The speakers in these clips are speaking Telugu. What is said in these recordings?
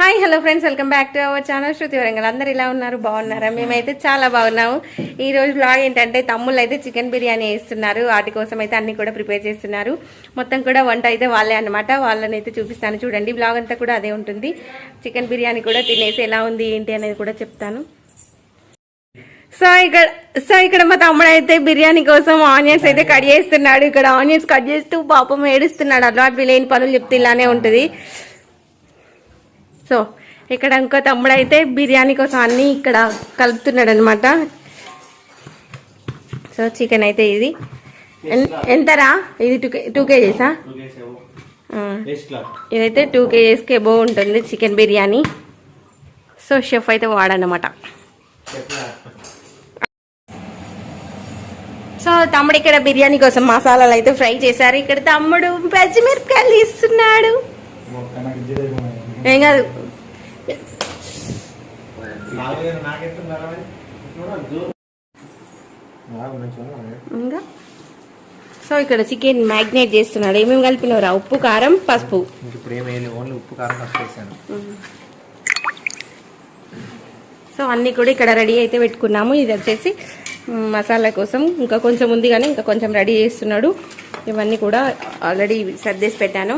Hi hello friends welcome back to our channel Shruti Warangal అందరు ఇలా ఉన్నారు? బాగున్నారా? మేమైతే చాలా బాగున్నాము. ఈ రోజు బ్లాగ్ ఏంటంటే తమ్ముళ్ళు అయితే చికెన్ బిర్యానీ వేస్తున్నారు. వాటి కోసం అయితే అన్ని కూడా ప్రిపేర్ చేస్తున్నారు. మొత్తం కూడా వంట అయితే వాళ్ళే అనమాట వాళ్ళని అయితే చూపిస్తాను. చూడండి బ్లాగ్ అంతా కూడా అదే ఉంటుంది. చికెన్ బిర్యానీ కూడా తినేసి ఎలా ఉంది ఏంటి అనేది కూడా చెప్తాను. సో ఇక్కడ సో ఇక్కడ మా తమ్ముడు అయితే బిర్యానీ కోసం ఆనియన్స్ అయితే కట్ చేస్తున్నాడు. ఇక్కడ ఆనియన్స్ కట్ చేస్తూ పాపం ఏడుస్తున్నాడు. అలవాటు లేని పనులు చెప్తే ఇలానే ఉంటుంది. సో ఇక్కడ ఇంకో తమ్ముడు అయితే బిర్యానీ కోసం అన్ని ఇక్కడ కలుపుతున్నాడు అనమాట సో చికెన్ అయితే ఇది. ఎంతరా? ఇది టూ కే టూ కేజీసా? ఇదైతే టూ కేజీస్కి ఎబో ఉంటుంది చికెన్ బిర్యానీ. సో షెఫ్ అయితే వాడనమాట సో తమ్ముడు ఇక్కడ బిర్యానీ కోసం మసాలాలు అయితే ఫ్రై చేశారు. ఇక్కడ తమ్ముడు పచ్చిమిరపకాయలు ఇస్తున్నాడు ఏం కాదు ఇంకా? సో ఇక్కడ చికెన్ మ్యాగ్నేట్ చేస్తున్నాడు. ఏమేమి కలిపినవరా ఉప్పు కారం పసుపు. ఇప్పుడు ఓన్లీ ఉప్పు కారం వేసాను. సో అన్నీ కూడా ఇక్కడ రెడీ అయితే పెట్టుకున్నాము. ఇది వచ్చేసి మసాలా కోసం. ఇంకా కొంచెం ఉంది కానీ ఇంకా కొంచెం రెడీ చేస్తున్నాడు. ఇవన్నీ కూడా ఆల్రెడీ సర్దేసి పెట్టాను.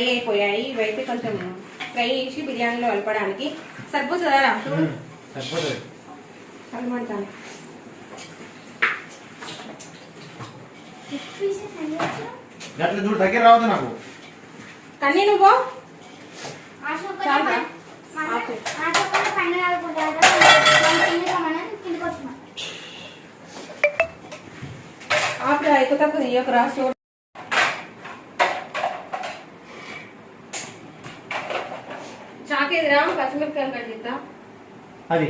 రెడీ అయిపోయాయి. ఇవైతే కొంచెం ఫ్రై చేసి బిర్యానీలో కలపడానికి. సరిపోతుందా రా? సరిపోతుంది. కలమంటాను గట్ల చూడు దగ్గర రావద్దు నాకు. కన్నీ నువ్వు ఆపరా ఎక్కువ తక్కువ తీయకు రా చాకేదిరా పచ్చిమిరపకాయలు కట్ చేద్దాం. అది.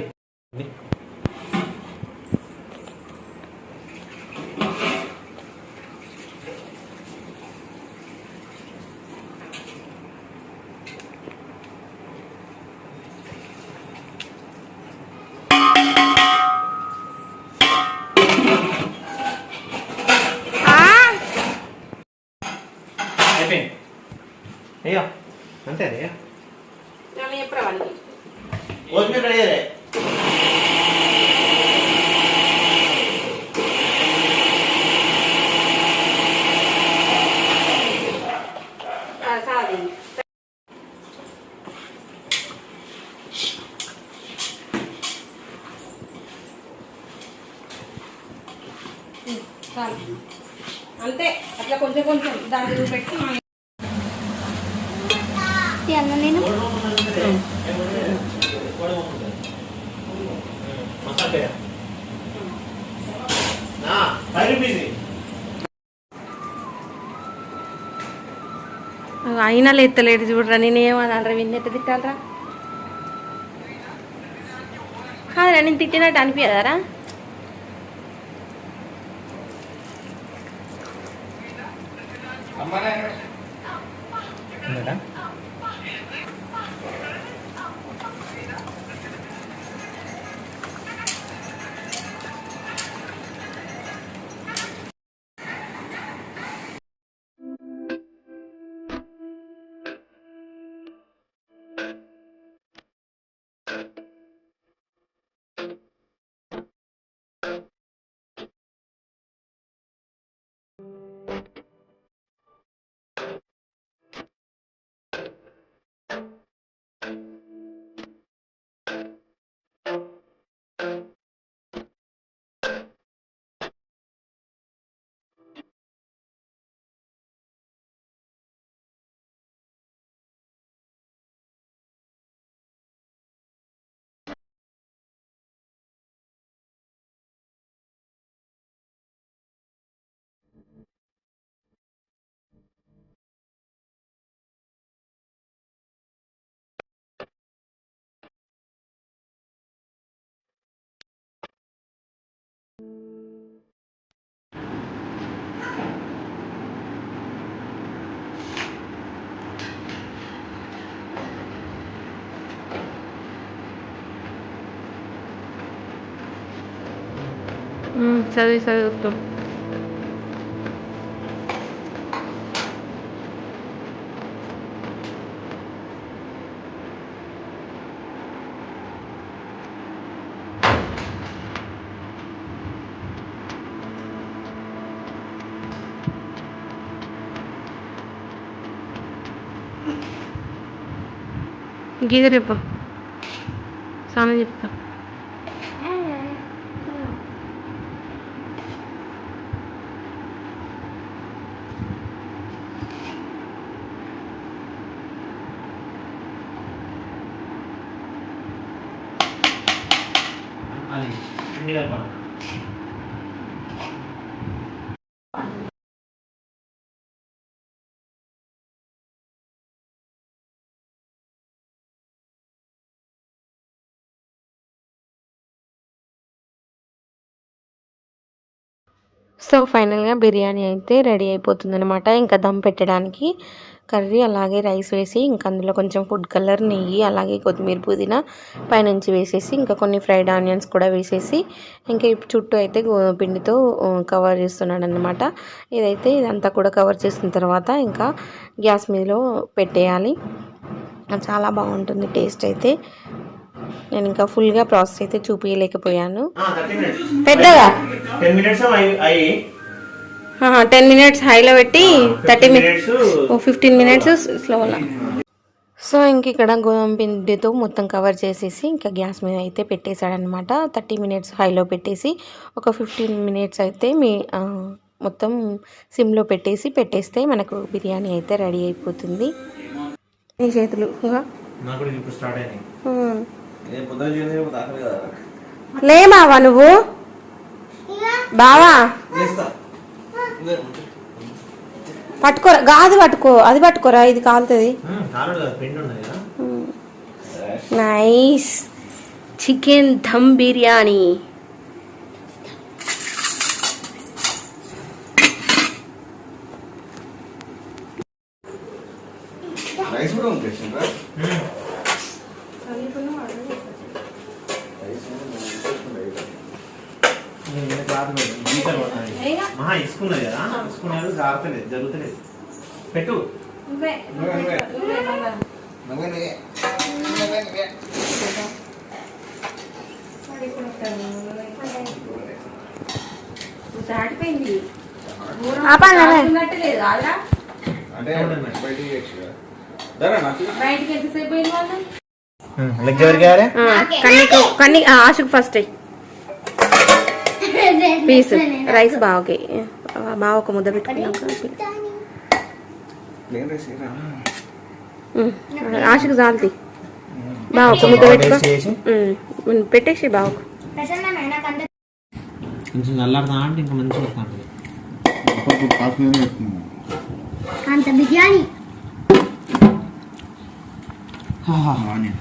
అయిపోయింది. అయ్యో అంతే అయ్యా. నన్ను చెప్పరా వాళ్ళకి కొత్తిమీర రెడీ అయ్యారే ఆ, సారీ ఉమ్, చాలు అంతే అట్లా కొంచెం కొంచెం దాన్ని పెట్టి మనం నేను అయినా ఎత్తలేడు చూడరా నేనేమన్నా విన్నెట్ట తిట్టాలరా? కాదురా నేను తిట్టినట్టు అనిపించదారా சரி சரி இருக்கட்டும் गीजर सामने 아니, 중요한 సో ఫైనల్గా బిర్యానీ అయితే రెడీ అయిపోతుంది అనమాట ఇంకా దమ్ పెట్టడానికి కర్రీ అలాగే రైస్ వేసి ఇంకా అందులో కొంచెం ఫుడ్ కలర్ నెయ్యి అలాగే కొత్తిమీర పుదీనా పైనుంచి వేసేసి ఇంకా కొన్ని ఫ్రైడ్ ఆనియన్స్ కూడా వేసేసి ఇంకా చుట్టూ అయితే గోధుమ పిండితో కవర్ చేస్తున్నాడు అనమాట ఇదైతే ఇదంతా కూడా కవర్ చేసిన తర్వాత ఇంకా గ్యాస్ మీదలో పెట్టేయాలి. చాలా బాగుంటుంది టేస్ట్ అయితే. నేను ఇంకా ఫుల్గా ప్రాసెస్ అయితే చూపించలేకపోయాను పెద్దగా టెన్ మినిట్స్ హైలో పెట్టి థర్టీ మినిట్స్ ఫిఫ్టీన్ మినిట్స్ స్లోలో సో ఇంక ఇక్కడ గోధుమ పిండితో మొత్తం కవర్ చేసేసి ఇంకా గ్యాస్ మీద అయితే పెట్టేశాడనమాట థర్టీ మినిట్స్ హైలో పెట్టేసి ఒక ఫిఫ్టీన్ మినిట్స్ అయితే మీ మొత్తం సిమ్లో పెట్టేసి పెట్టేస్తే మనకు బిర్యానీ అయితే రెడీ అయిపోతుంది. నీ చేతులు కదా లేమావా నువ్వు? బావా? చేస్తా పట్టుకోరా. గాది పట్టుకో. అది పట్టుకోరా. ఇది కాలుతుంది. కదా కదా. Nice. Chicken dum biryani rice కూడా ఉంది కృష్ణ గీతలు మహా ఇసుకున్నది కదా? ఇసుకున్నారు జారతలేదు జరుగుతలేదు. పెట్టు. బయటికి కన్నీకు కన్నీ ఆశకు ఫస్ట్ పీస్ రైస్ బావకి బావ ఒక ముద్ద పెట్టుకున్నాక ఆశకు జాల్తి బావ ఒక ముద్ద పెట్టుకో పెట్టేసి బావకు కొంచెం చల్లారుతా అంటే ఇంకా మంచిగా వస్తాను అప్పుడు కాఫీ పెట్టుకున్నాను అంత బిర్యానీ ఆనియన్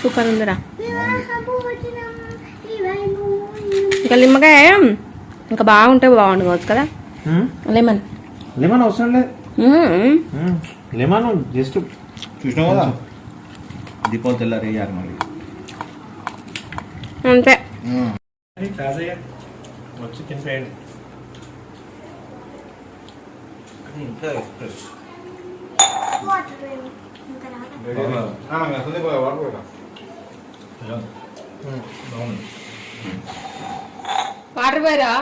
సూపర్ ఉందిరా ఇంకా నిమ్మకాయ ఇంకా బాగుంటే బాగుండు కావచ్చు కదా. లెమన్. లెమన్ అవసరం లేదు. లెమన్ జస్ట్ చూసినావు కదా? దీపావళి తెల్లారి వేయాలి మళ్ళీ. అంతే. వచ్చి తినిపోయండి. అది ఇంకా ఎక్స్ప్రెస్. వాటర్ పోయరా?